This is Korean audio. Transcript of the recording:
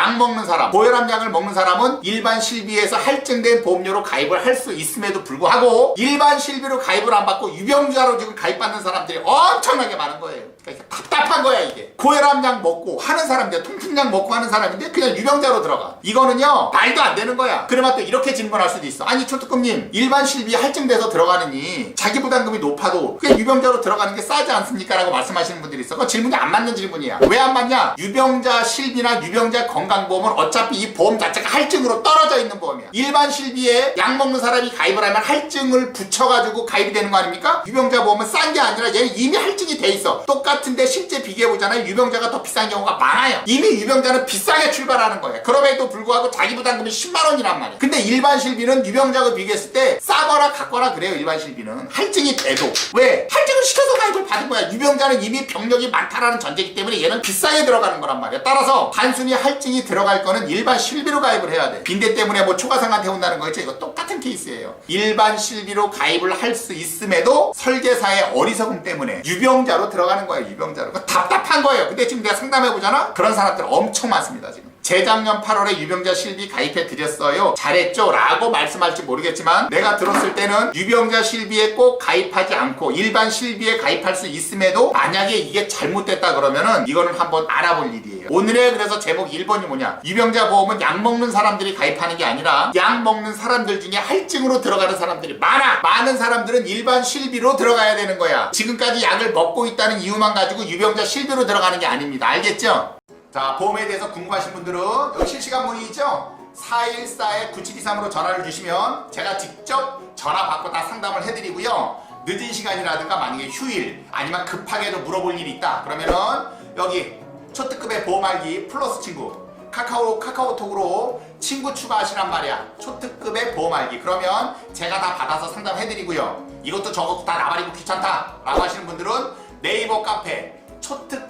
약 먹는 사람, 고혈압 약을 먹는 사람은 일반 실비에서 할증된 보험료로 가입을 할 수 있음에도 불구하고 일반 실비로 가입을 안 받고 유병자로 지금 가입받는 사람들이 엄청나게 많은 거예요. 그러니까 답답한 거야 이게. 고혈압 약 먹고 하는 사람인데 통풍약 먹고 하는 사람인데 그냥 유병자로 들어가. 이거는요 말도 안 되는 거야. 그러면 또 이렇게 질문할 수도 있어. 아니 초특급님 일반 실비 할증돼서 들어가느니 자기 부담금이 높아도 그냥 유병자로 들어가는 게 싸지 않습니까? 라고 말씀하시는 분들이 있어. 그 질문이 안 맞는 질문이야. 왜 안 맞냐? 유병자 실비나 유병자 건강 보험은 어차피 이 보험 자체가 할증으로 떨어져 있는 보험이야. 일반 실비에 약 먹는 사람이 가입을 하면 할증을 붙여가지고 가입이 되는 거 아닙니까? 유병자 보험은 싼 게 아니라 얘는 이미 할증이 돼 있어. 똑같은데 실제 비교해보잖아요. 유병자가 더 비싼 경우가 많아요. 이미 유병자는 비싸게 출발하는 거예요. 그럼에도 불구하고 자기 부담금이 10만 원이란 말이야. 근데 일반 실비는 유병자가 비교했을 때 싸거나 같거나 그래요. 일반 실비는 할증이 돼도 왜 할증을 시켜서 가입을 받은 거야. 유병자는 이미 병력이 많다라는 전제이기 때문에 얘는 비싸게 들어가는 거란 말이야. 따라서 단순히 할증이 들어갈 거는 일반 실비로 가입을 해야 돼. 빈대 때문에 뭐 초과상한테 온다는 거 있죠. 이거 똑같은 케이스예요. 일반 실비로 가입을 할 수 있음에도 설계사의 어리석음 때문에 유병자로 들어가는 거예요. 유병자로. 답답한 거예요. 근데 지금 내가 상담해 보잖아. 그런 사람들 엄청 많습니다. 지금. 재작년 8월에 유병자 실비 가입해 드렸어요. 잘했죠? 라고 말씀할지 모르겠지만 내가 들었을 때는 유병자 실비에 꼭 가입하지 않고 일반 실비에 가입할 수 있음에도 만약에 이게 잘못됐다 그러면은 이거는 한번 알아볼 일이에요. 오늘의 그래서 제목 1번이 뭐냐? 유병자 보험은 약 먹는 사람들이 가입하는 게 아니라 약 먹는 사람들 중에 할증으로 들어가는 사람들이 많아. 많은 사람들은 일반 실비로 들어가야 되는 거야. 지금까지 약을 먹고 있다는 이유만 가지고 유병자 실비로 들어가는 게 아닙니다. 알겠죠? 자, 보험에 대해서 궁금하신 분들은 여기 실시간 문의 있죠? 414-9723으로 전화를 주시면 제가 직접 전화 받고 다 상담을 해드리고요. 늦은 시간이라든가 만약에 휴일 아니면 급하게도 물어볼 일이 있다. 그러면은 여기 초특급의 보험 알기 플러스 친구 카카오 카카오톡으로 친구 추가하시란 말이야. 초특급의 보험 알기. 그러면 제가 다 받아서 상담해드리고요. 이것도 저것도 다 나발이고 귀찮다라고 하시는 분들은 네이버 카페 초특